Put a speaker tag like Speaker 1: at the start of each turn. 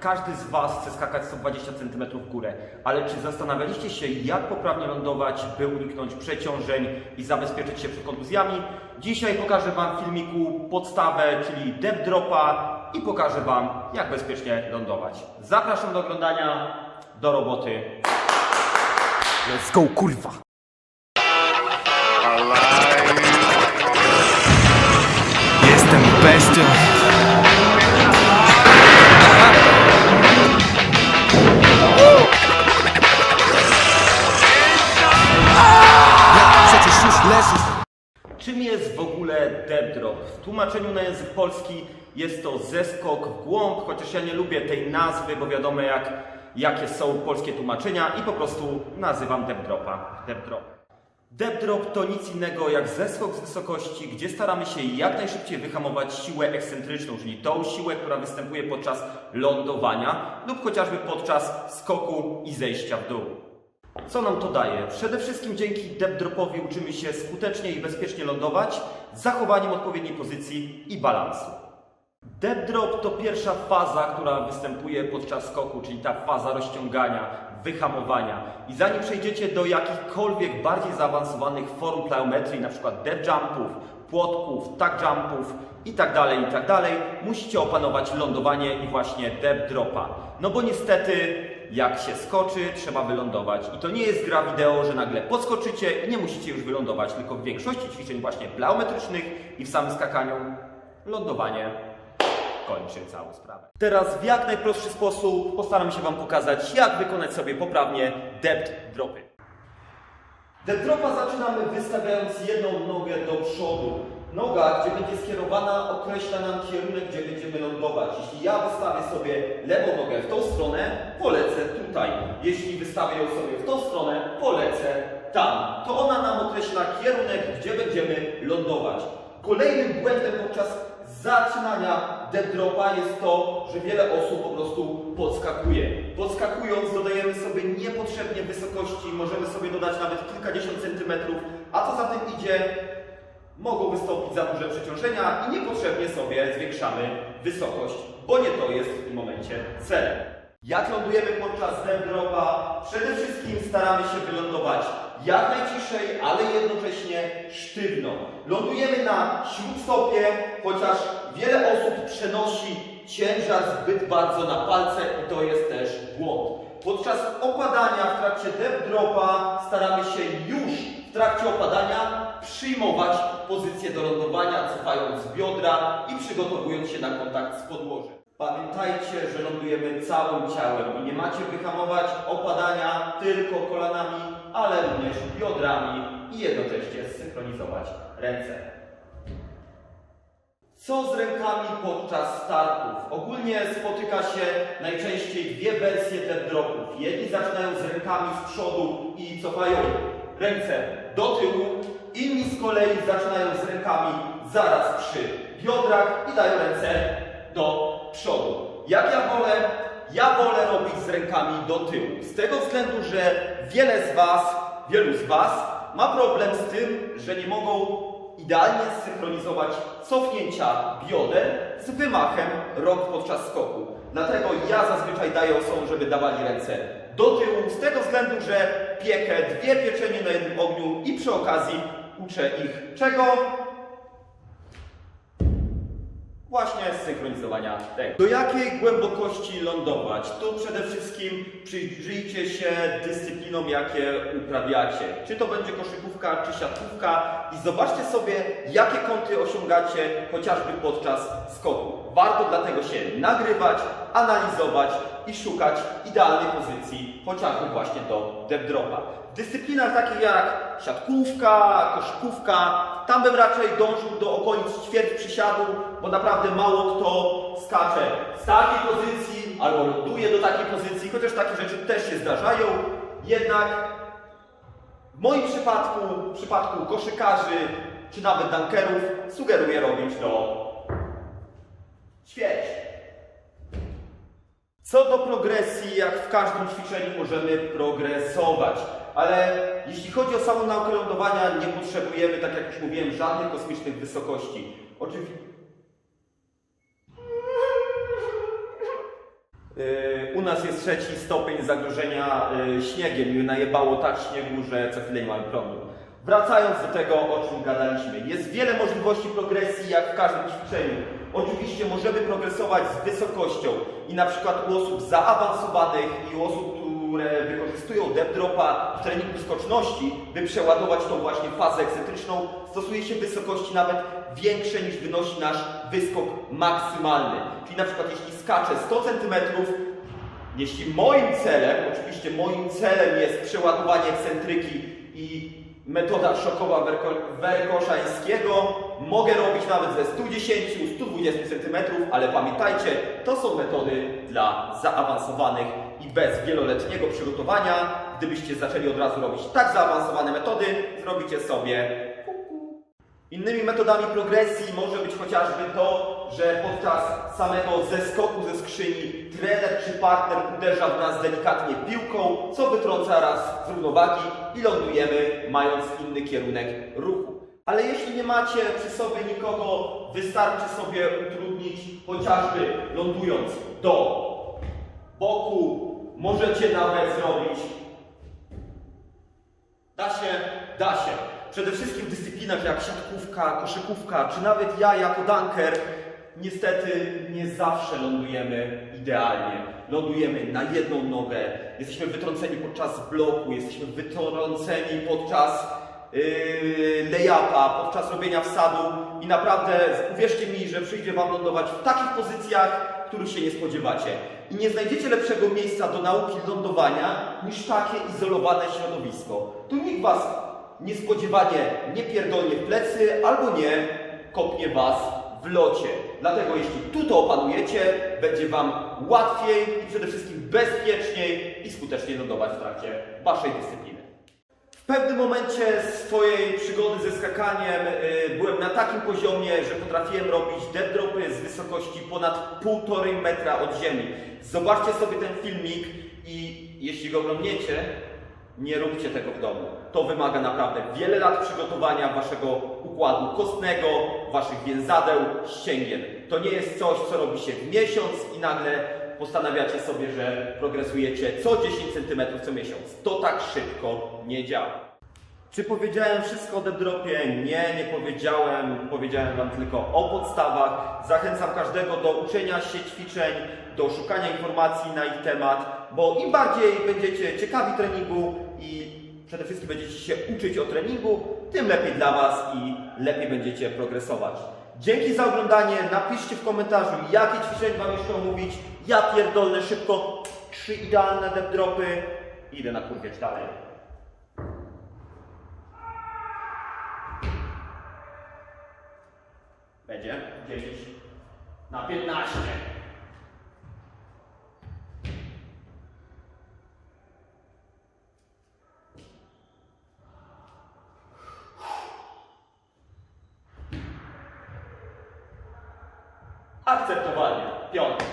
Speaker 1: Każdy z Was chce skakać 120 cm w górę, ale czy zastanawialiście się, jak poprawnie lądować, by uniknąć przeciążeń i zabezpieczyć się przed kontuzjami? Dzisiaj pokażę Wam w filmiku podstawę, czyli depth dropa i pokażę Wam, jak bezpiecznie lądować. Zapraszam do oglądania, do roboty.
Speaker 2: Let's go, kurwa! Jestem bestią!
Speaker 1: Depth drop? W tłumaczeniu na język polski jest to zeskok w głąb, chociaż ja nie lubię tej nazwy, bo wiadomo jak, jakie są polskie tłumaczenia i po prostu nazywam depth dropa. Depth drop. Depth drop to nic innego jak zeskok z wysokości, gdzie staramy się jak najszybciej wyhamować siłę ekscentryczną, czyli tą siłę, która występuje podczas lądowania lub chociażby podczas skoku i zejścia w dół. Co nam to daje? Przede wszystkim dzięki depth dropowi uczymy się skutecznie i bezpiecznie lądować z zachowaniem odpowiedniej pozycji i balansu. Depth drop to pierwsza faza, która występuje podczas skoku, czyli ta faza rozciągania, wyhamowania. I zanim przejdziecie do jakichkolwiek bardziej zaawansowanych form plyometrii, np. depth jumpów, płotków, tag jumpów itd., itd., musicie opanować lądowanie i właśnie depth dropa. No bo niestety, jak się skoczy, trzeba wylądować. I to nie jest gra wideo, że nagle podskoczycie i nie musicie już wylądować, tylko w większości ćwiczeń właśnie plyometrycznych i w samym skakaniu lądowanie kończy całą sprawę. Teraz w jak najprostszy sposób postaram się Wam pokazać, jak wykonać sobie poprawnie depth dropy. Depth dropa zaczynamy wystawiając jedną nogę do przodu. Noga, gdzie będzie skierowana, określa nam kierunek, gdzie będziemy lądować. Jeśli ja wystawię sobie lewą nogę w tą stronę, polecę tutaj. Jeśli wystawię ją sobie w tą stronę, polecę tam. To ona nam określa kierunek, gdzie będziemy lądować. Kolejnym błędem podczas zaczynania depth dropa jest to, że wiele osób po prostu podskakuje. Podskakując dodajemy sobie niepotrzebnie wysokości, możemy sobie dodać nawet kilkadziesiąt centymetrów, a co za tym idzie, mogą wystąpić za duże przeciążenia i niepotrzebnie sobie zwiększamy wysokość, bo nie to jest w tym momencie celem. Jak lądujemy podczas depth dropa? Przede wszystkim staramy się wylądować jak najciszej, ale jednocześnie sztywno. Lądujemy na śródstopie, chociaż wiele osób przenosi ciężar zbyt bardzo na palce i to jest też błąd. Podczas opadania w trakcie depth dropa staramy się już w trakcie opadania przyjmować pozycję do lądowania, cofając biodra i przygotowując się na kontakt z podłożem. Pamiętajcie, że lądujemy całym ciałem i nie macie wyhamować opadania tylko kolanami, ale również biodrami i jednocześnie zsynchronizować ręce. Co z rękami podczas startów? Ogólnie spotyka się najczęściej dwie wersje depth dropów. Jedni zaczynają z rękami z przodu i cofają ręce do tyłu, inni z kolei zaczynają z rękami zaraz przy biodrach i dają ręce do przodu. Jak ja wolę? Ja wolę robić z rękami do tyłu. Z tego względu, że wiele z Was, wielu z Was ma problem z tym, że nie mogą idealnie zsynchronizować cofnięcia bioder z wymachem rąk podczas skoku. Dlatego ja zazwyczaj daję osobom, żeby dawali ręce do tyłu, z tego względu, że piekę dwie pieczenie na jednym ogniu i przy okazji uczę ich czego? Właśnie synchronizowania tego. Do jakiej głębokości lądować? Tu przede wszystkim przyjrzyjcie się dyscyplinom, jakie uprawiacie. Czy to będzie koszykówka, czy siatkówka i zobaczcie sobie, jakie kąty osiągacie chociażby podczas skoku. Warto dlatego się nagrywać, analizować i szukać idealnej pozycji, chociażby właśnie do depth dropa. W dyscyplinach takich jak siatkówka, koszykówka, tam bym raczej dążył do okolic ćwierć przysiadu, bo naprawdę mało kto skacze z takiej pozycji albo ląduje do takiej pozycji, chociaż takie rzeczy też się zdarzają. Jednak w moim przypadku, w przypadku koszykarzy czy nawet dunkerów, sugeruję robić do ćwierć. Co do progresji, jak w każdym ćwiczeniu możemy progresować, ale jeśli chodzi o samą naukę lądowania, nie potrzebujemy, tak jak już mówiłem, żadnych kosmicznych wysokości. Oczywiście. Yy, U nas jest trzeci stopień zagrożenia yy, śniegiem i najebało tak śniegu, że co chwilę mamy prądu. Wracając do tego, o czym gadaliśmy. Jest wiele możliwości progresji, jak w każdym ćwiczeniu. Oczywiście możemy progresować z wysokością i na przykład u osób zaawansowanych i u osób, które wykorzystują depth dropa w treningu skoczności, by przeładować tą właśnie fazę ekscentryczną, stosuje się wysokości nawet większe niż wynosi nasz wyskok maksymalny. Czyli na przykład jeśli skaczę 100 cm, jeśli moim celem, oczywiście moim celem jest przeładowanie ekscentryki i metoda szokowa werko- werkoszańskiego, mogę robić nawet ze 110-120 cm, ale pamiętajcie, to są metody dla zaawansowanych i bez wieloletniego przygotowania. Gdybyście zaczęli od razu robić tak zaawansowane metody, zrobicie sobie Innymi metodami progresji może być chociażby to, że podczas samego zeskoku ze skrzyni trener czy partner uderza w nas delikatnie piłką, co wytrąca raz z równowagi i lądujemy mając inny kierunek ruchu. Ale jeśli nie macie przy sobie nikogo, wystarczy sobie utrudnić chociażby lądując do boku. Możecie nawet zrobić Da się, da się. Przede wszystkim w dyscyplinach jak siatkówka, koszykówka, czy nawet ja jako dunker, niestety nie zawsze lądujemy idealnie. Lądujemy na jedną nogę, jesteśmy wytrąceni podczas bloku, jesteśmy wytrąceni podczas yy, lay-upa, podczas robienia wsadu i naprawdę uwierzcie mi, że przyjdzie Wam lądować w takich pozycjach, których się nie spodziewacie. I nie znajdziecie lepszego miejsca do nauki lądowania niż takie izolowane środowisko. Tu nikt Was niespodziewanie nie pierdolnie w plecy albo nie kopnie Was w locie. Dlatego jeśli tu to opanujecie, będzie Wam łatwiej i przede wszystkim bezpieczniej i skuteczniej lądować w trakcie Waszej dyscypliny. W pewnym momencie swojej przygody ze skakaniem y, byłem na takim poziomie, że potrafiłem robić dead dropy z wysokości ponad 1,5 metra od ziemi. Zobaczcie sobie ten filmik i jeśli go oglądniecie, nie róbcie tego w domu. To wymaga naprawdę wiele lat przygotowania waszego układu kostnego, waszych więzadeł, ścięgien. To nie jest coś, co robi się w miesiąc i nagle postanawiacie sobie, że progresujecie co 10 cm co miesiąc. To tak szybko nie działa. Czy powiedziałem wszystko o dropie? Nie, nie powiedziałem. Powiedziałem Wam tylko o podstawach. Zachęcam każdego do uczenia się ćwiczeń, do szukania informacji na ich temat, bo im bardziej będziecie ciekawi treningu i przede wszystkim będziecie się uczyć o treningu, tym lepiej dla Was i lepiej będziecie progresować. Dzięki za oglądanie. Napiszcie w komentarzu, jakie ćwiczeń Wam jeszcze omówić. Ja pierdolę szybko trzy idealne dep dropy. Idę na kurwieć dalej. Będzie 10 na 15. 断掉，了。